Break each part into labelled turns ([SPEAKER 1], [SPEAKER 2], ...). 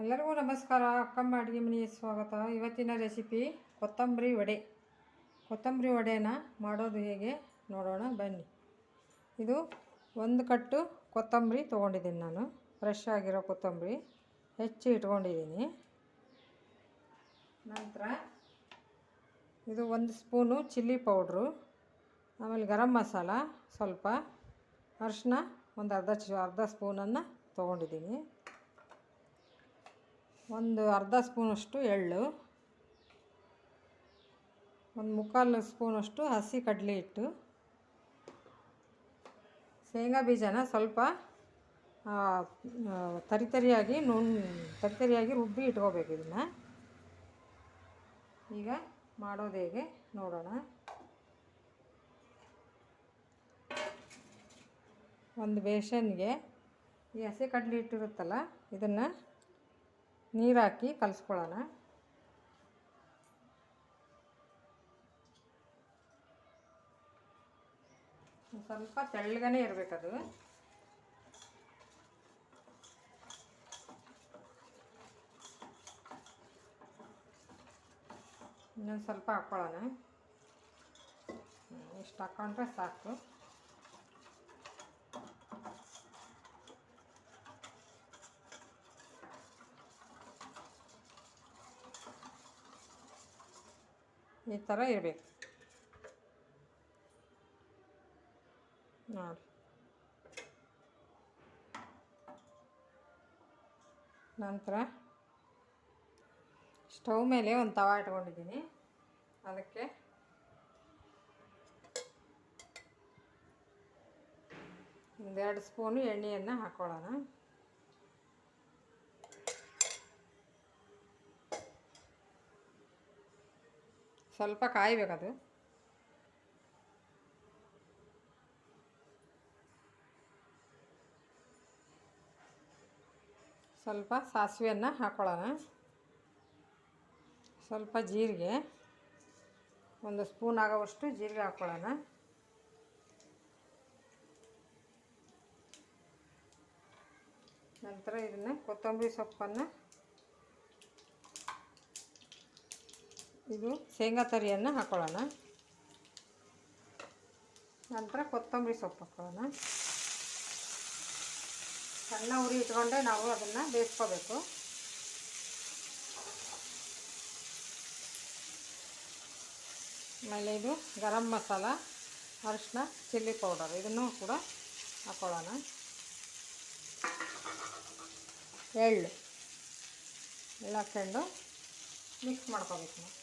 [SPEAKER 1] ಎಲ್ಲರಿಗೂ ನಮಸ್ಕಾರ. ಅಕ್ಕಮ್ಮ ಅಡುಗೆ ಮನೆಗೆ ಸ್ವಾಗತ. ಇವತ್ತಿನ ರೆಸಿಪಿ ಕೊತ್ತಂಬರಿ ವಡೆ. ಕೊತ್ತಂಬರಿ ವಡೆನ ಮಾಡೋದು ಹೇಗೆ ನೋಡೋಣ, ಬನ್ನಿ. ಇದು ಒಂದು ಕಟ್ಟು ಕೊತ್ತಂಬರಿ ತೊಗೊಂಡಿದ್ದೀನಿ ನಾನು. ಫ್ರೆಶ್ ಆಗಿರೋ ಕೊತ್ತಂಬರಿ ಹೆಚ್ಚಿ ಇಟ್ಕೊಂಡಿದ್ದೀನಿ. ನಂತರ ಇದು ಒಂದು ಸ್ಪೂನು ಚಿಲ್ಲಿ ಪೌಡ್ರು, ಆಮೇಲೆ ಗರಂ ಮಸಾಲ ಸ್ವಲ್ಪ ಅರಿಶಿನ ಒಂದು ಅರ್ಧ ಚ, ಅರ್ಧ ಸ್ಪೂನನ್ನು ತೊಗೊಂಡಿದ್ದೀನಿ. ಒಂದು ಅರ್ಧ ಸ್ಪೂನಷ್ಟು ಎಳ್ಳು, ಒಂದು ಮುಕ್ಕಾಲು ಸ್ಪೂನಷ್ಟು ಹಸಿ ಕಡಲೆ ಹಿಟ್ಟು, ಶೇಂಗಾ ಬೀಜನ ಸ್ವಲ್ಪ ತರಿತರಿಯಾಗಿ ನುಣ್ ತರಿತರಿಯಾಗಿ ರುಬ್ಬಿ ಇಟ್ಕೋಬೇಕು ಇದನ್ನು. ಈಗ ಮಾಡೋದು ಹೇಗೆ ನೋಡೋಣ. ಒಂದು ಬೇಸನ್ಗೆ ಈ ಹಸಿ ಕಡಲೆ ಹಿಟ್ಟಿರುತ್ತಲ್ಲ, ಇದನ್ನು ನೀರು ಹಾಕಿ ಕಲಿಸ್ಕೊಳ್ಳೋಣ ಸ್ವಲ್ಪ ತೆಳ್ಳಗನೆ ಇರಬೇಕದು. ಇನ್ನೊಂದು ಸ್ವಲ್ಪ ಹಾಕ್ಕೊಳ್ಳೋಣ. ಇಷ್ಟು ಹಾಕ್ಕೊಂಡ್ರೆ ಸಾಕು. ಈ ಥರ ಇರಬೇಕು. ನೋಡಿ. ನಂತರ ಸ್ಟವ್ ಮೇಲೆ ಒಂದು ತವ ಇಟ್ಕೊಂಡಿದ್ದೀನಿ. ಅದಕ್ಕೆ ಒಂದೆರಡು ಸ್ಪೂನು ಎಣ್ಣೆಯನ್ನು ಹಾಕ್ಕೊಳ್ಳೋಣ ಸ್ವಲ್ಪ ಕಾಯಬೇಕದು. ಸ್ವಲ್ಪ ಸಾಸಿವೆಯನ್ನು ಹಾಕೊಳ್ಳೋಣ. ಸ್ವಲ್ಪ ಜೀರಿಗೆ. ಒಂದು ಸ್ಪೂನ್ ಆಗೋವಷ್ಟು ಜೀರಿಗೆ ಹಾಕ್ಕೊಳ್ಳೋಣ ನಂತರ ಇದನ್ನು ಕೊತ್ತಂಬರಿ ಸೊಪ್ಪನ್ನು ಇದು ಶೇಂಗಾ ತರಿಯನ್ನು ಹಾಕೊಳ್ಳೋಣ. ನಂತರ ಕೊತ್ತಂಬರಿ ಸೊಪ್ಪು ಹಾಕ್ಕೊಳ್ಳೋಣ ಸಣ್ಣ ಉರಿ ಇಟ್ಕೊಂಡೆ ನಾವು ಅದನ್ನು ಬೇಯಿಸ್ಕೋಬೇಕು. ಆಮೇಲೆ ಇದು ಗರಂ ಮಸಾಲ ಅರಿಶಿನ ಚಿಲ್ಲಿ ಪೌಡರ್ ಇದನ್ನು ಕೂಡ ಹಾಕೊಳ್ಳೋಣ. ಎಳ್ಳು. ಎಳ್ಳು ಹಾಕ್ಕೊಂಡು ಮಿಕ್ಸ್ ಮಾಡ್ಕೋಬೇಕು ನಾವು.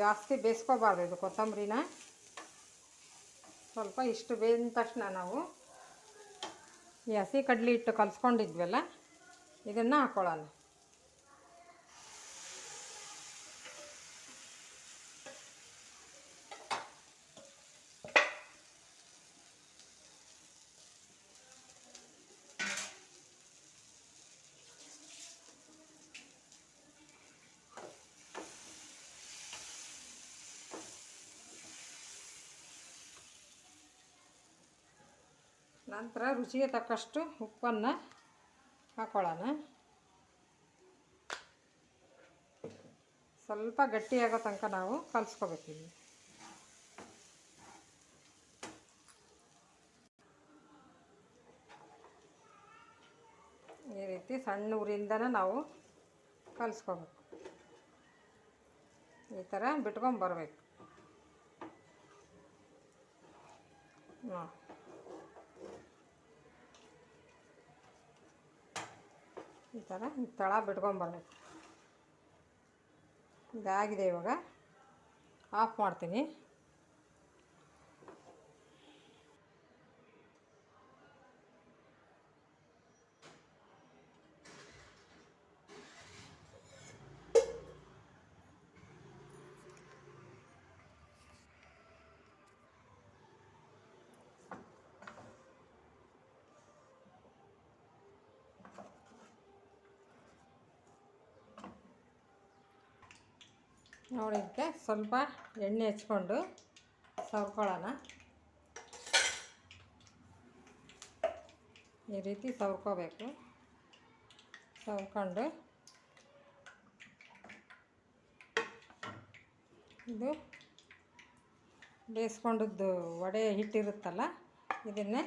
[SPEAKER 1] ಜಾಸ್ತಿ ಬೇಯಿಸ್ಕೋಬಾರ್ದು ಇದು ಕೊತ್ತಂಬರಿನ. ಸ್ವಲ್ಪ ಇಷ್ಟು ಬೇಯ್ದ ತಕ್ಷಣ ನಾವು ಈ ಹಸಿ ಕಡಲೆ ಹಿಟ್ಟು ಕಲಸ್ಕೊಂಡಿದ್ವಲ್ಲ, ಇದನ್ನು ಹಾಕ್ಕೊಳ್ಳೋಣ ನಂತರ ರುಚಿಗೆ ತಕ್ಕಷ್ಟು ಉಪ್ಪನ್ನು ಹಾಕ್ಕೊಳ್ಳೋಣ ಸ್ವಲ್ಪ ಗಟ್ಟಿಯಾಗೋ ತನಕ ನಾವು ಕಲಿಸ್ಕೋಬೇಕು ಈ ರೀತಿ ಸಣ್ಣ ಊರಿಂದನೇ ನಾವು ಕಲಿಸ್ಕೋಬೇಕು. ಈ ಥರ ಬಿಟ್ಕೊಂಬರ್ಬೇಕು ಹಾಂ ಈ ಥರ ತಳ ಬಿಟ್ಕೊಂಬರ್ಬೇಕು ಇದಾಗಿದೆ ಇವಾಗ. ಆಫ್ ಮಾಡ್ತೀನಿ. ನೋಡಿ ಇದಕ್ಕೆ ಸ್ವಲ್ಪ ಎಣ್ಣೆ ಹಚ್ಕೊಂಡು ಸವ್ಕೊಳ್ಳೋಣ. ಈ ರೀತಿ ಸವ್ಕೋಬೇಕು. ಸವ್ಕೊಂಡು ಇದು ಬೇಯಿಸ್ಕೊಂಡದ್ದು ವಡೆ ಹಿಟ್ಟಿರುತ್ತಲ್ಲ, ಇದನ್ನೇ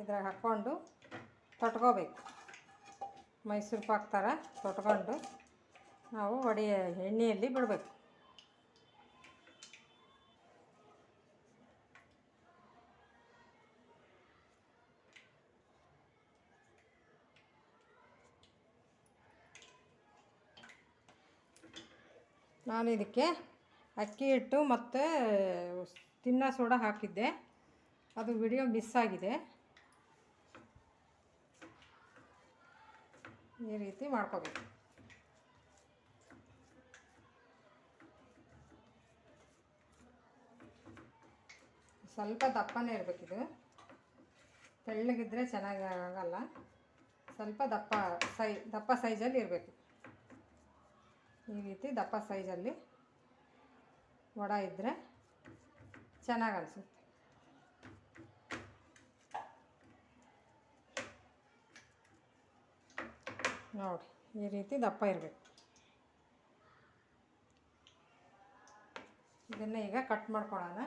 [SPEAKER 1] ಇದ್ರಾಗ ಹಾಕ್ಕೊಂಡು ತೊಟ್ಕೋಬೇಕು. ಮೈಸೂರು ಪಾಕ್ ಥರ ತೊಟ್ಕೊಂಡು ನಾವು ಒಡೆಯ ಎಣ್ಣೆಯಲ್ಲಿ ಬಿಡಬೇಕು. ನಾನು ಇದಕ್ಕೆ ಅಕ್ಕಿ ಹಿಟ್ಟು ಮತ್ತು ತಿನ್ನ ಸೋಡಾ ಹಾಕಿದ್ದೆ. ಅದು ವಿಡಿಯೋ ಮಿಸ್ ಆಗಿದೆ. ಈ ರೀತಿ ಮಾಡ್ಕೋಬೇಕು. ಸ್ವಲ್ಪ ದಪ್ಪನೇ ಇರಬೇಕಿದು. ತೆಳ್ಳಗಿದ್ರೆ ಚೆನ್ನಾಗಿ ಆಗಲ್ಲ ಸ್ವಲ್ಪ ದಪ್ಪ ಸೈ, ದಪ್ಪ ಸೈಜಲ್ಲಿ ಇರಬೇಕು. ಈ ರೀತಿ ದಪ್ಪ ಸೈಜಲ್ಲಿ ವಡ ಇದ್ದರೆ ಚೆನ್ನಾಗಿ ಅನಿಸುತ್ತೆ ನೋಡಿ, ಈ ರೀತಿ ದಪ್ಪ ಇರಬೇಕು. ಇದನ್ನು ಈಗ ಕಟ್ ಮಾಡ್ಕೊಳ್ಳೋಣ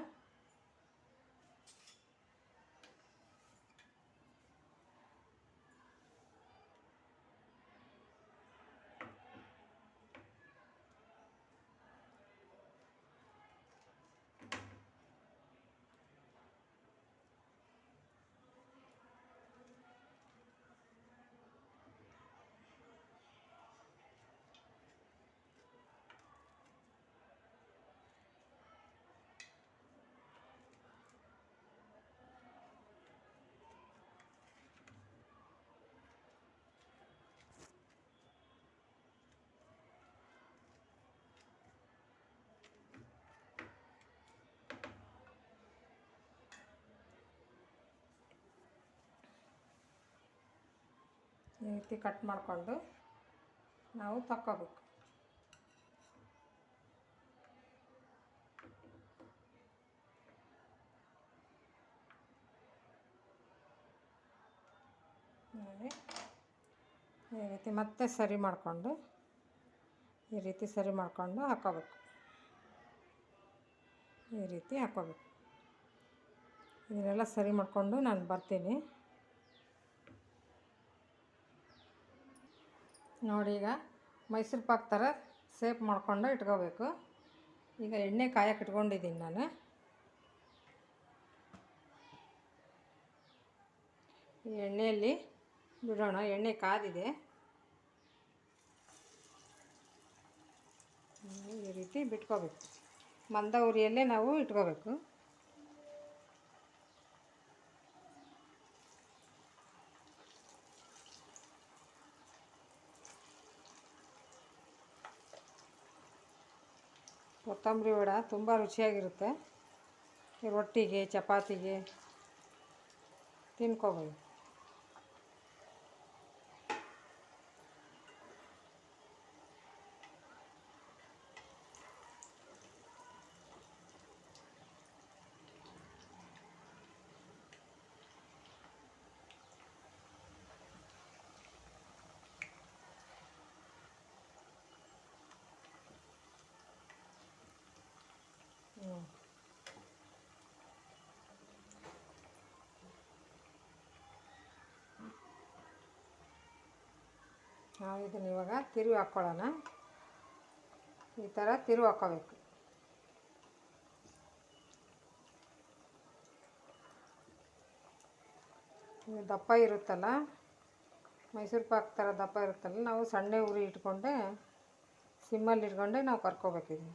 [SPEAKER 1] ಈ ರೀತಿ ಕಟ್ ಮಾಡಿಕೊಂಡು ನಾವು ತಕ್ಕೋಬೇಕು. ನೋಡಿ, ಈ ರೀತಿ ಮತ್ತೆ ಸರಿ ಮಾಡಿಕೊಂಡು, ಈ ರೀತಿ ಸರಿ ಮಾಡಿಕೊಂಡು ಹಾಕೋಬೇಕು. ಈ ರೀತಿ ಹಾಕೋಬೇಕು. ಇದನ್ನೆಲ್ಲ ಸರಿ ಮಾಡಿಕೊಂಡು ನಾನು ಬರ್ತೀನಿ. ನೋಡಿ ಈಗ ಮೈಸೂರು ಪಾಕ್ ಥರ ಸೇಪ್ ಮಾಡಿಕೊಂಡು ಇಟ್ಕೋಬೇಕು. ಈಗ ಎಣ್ಣೆ ಕಾಯಕ್ಕೆ ಇಟ್ಕೊಂಡಿದ್ದೀನಿ ನಾನು. ಎಣ್ಣೆಯಲ್ಲಿ ಬಿಡೋಣ, ಎಣ್ಣೆ ಕಾದಿದೆ. ಈ ರೀತಿ ಬಿಟ್ಕೋಬೇಕು. ಮಂದ ಉರಿಯಲ್ಲೇ ನಾವು ಇಟ್ಕೋಬೇಕು. ಕೊತ್ತಂಬರಿ ವಡ ತುಂಬ ರುಚಿಯಾಗಿರುತ್ತೆ. ರೊಟ್ಟಿಗೆ ಚಪಾತಿಗೆ ತಿನ್ಕೋಬೋದು. ನಾವು ಇದನ್ನ ಇವಾಗ ತಿರುವಿ ಹಾಕ್ಕೊಳ್ಳೋಣ ಈ ಥರ ತಿರುವಿ ಹಾಕ್ಕೋಬೇಕು ಇದು ದಪ್ಪ ಇರುತ್ತಲ್ಲ, ಮೈಸೂರು ಪಾಕ್ ಥರ ದಪ್ಪ ಇರುತ್ತಲ್ಲ, ನಾವು ಸಣ್ಣ ಉರಿ ಇಟ್ಕೊಂಡೆ, ಸಿಮ್ಮಲ್ಲಿ ಇಟ್ಕೊಂಡೆ ನಾವು ಕರ್ಕೋಬೇಕಿದೆ.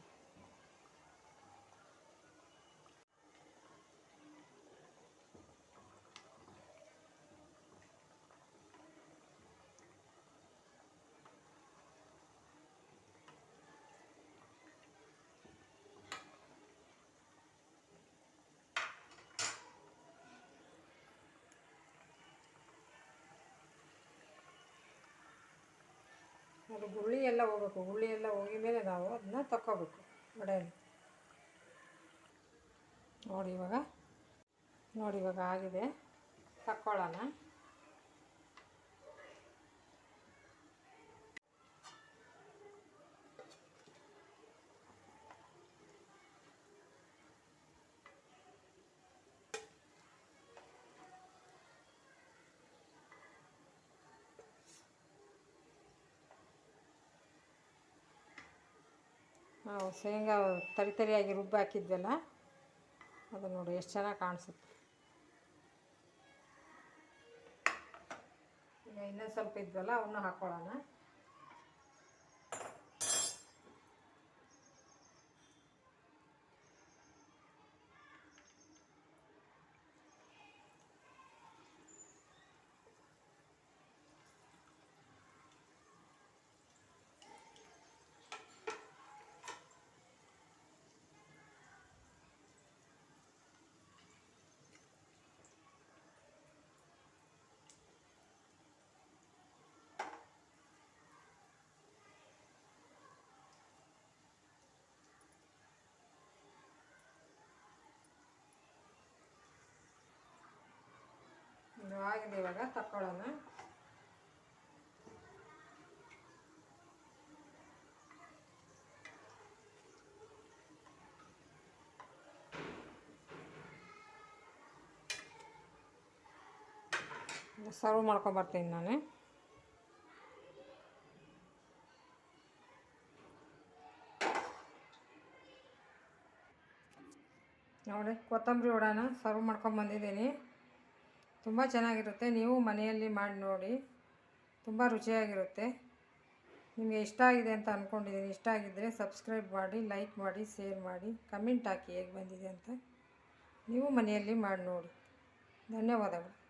[SPEAKER 1] ಅದು ಗುಳ್ಳಿ ಎಲ್ಲ ಹೋಗ್ಬೇಕು. ಗುಳ್ಳಿ ಎಲ್ಲ ಹೋಗಿ ಮೇಲೆ ನಾವು ಅದನ್ನ ತಕ್ಕೋಬೇಕು ಬಡೆಯಲ್ಲಿ ನೋಡಿ ಇವಾಗ ನೋಡಿ ಇವಾಗ ಆಗಿದೆ. ತಕ್ಕೊಳ್ಳೋಣ. ನಾವು ಶೇಂಗಾ ತರಿ ತರಿಯಾಗಿ ರುಬ್ಬಿ ಹಾಕಿದ್ವಲ್ಲ, ಅದು ನೋಡಿ ಎಷ್ಟು ಚೆನ್ನಾಗಿ ಕಾಣಿಸುತ್ತೆ. ಈಗ ಇನ್ನೊಂದು ಸ್ವಲ್ಪ ಇದ್ವಲ್ಲ, ಅವನ್ನೂ ಹಾಕ್ಕೊಳ್ಳೋಣ ಇದು ಆಗಿದೆ ಇವಾಗ ತಕ್ಕೊಳ್ಳೋಣ. ಸರ್ವ್ ಮಾಡ್ಕೊಂಬರ್ತೀನಿ ನಾನು. ನೋಡಿ ಕೊತ್ತಂಬರಿ ಉಡಾನ ಸರ್ವ್ ಮಾಡ್ಕೊಂಬಂದಿದ್ದೀನಿ ತುಂಬ ಚೆನ್ನಾಗಿರುತ್ತೆ. ನೀವು ಮನೆಯಲ್ಲಿ ಮಾಡಿ ನೋಡಿ. ತುಂಬ ರುಚಿಯಾಗಿರುತ್ತೆ. ನಿಮಗೆ ಇಷ್ಟ ಆಗಿದೆ ಅಂತ ಅಂದ್ಕೊಂಡಿದ್ದೀನಿ ಇಷ್ಟ ಆಗಿದ್ದರೆ ಸಬ್ಸ್ಕ್ರೈಬ್ ಮಾಡಿ, ಲೈಕ್ ಮಾಡಿ, ಶೇರ್ ಮಾಡಿ. ಕಮೆಂಟ್ ಹಾಕಿ ಹೇಗೆ ಬಂದಿದೆ ಅಂತ ನೀವು ಮನೆಯಲ್ಲಿ ಮಾಡಿ ನೋಡಿ. ಧನ್ಯವಾದಗಳು.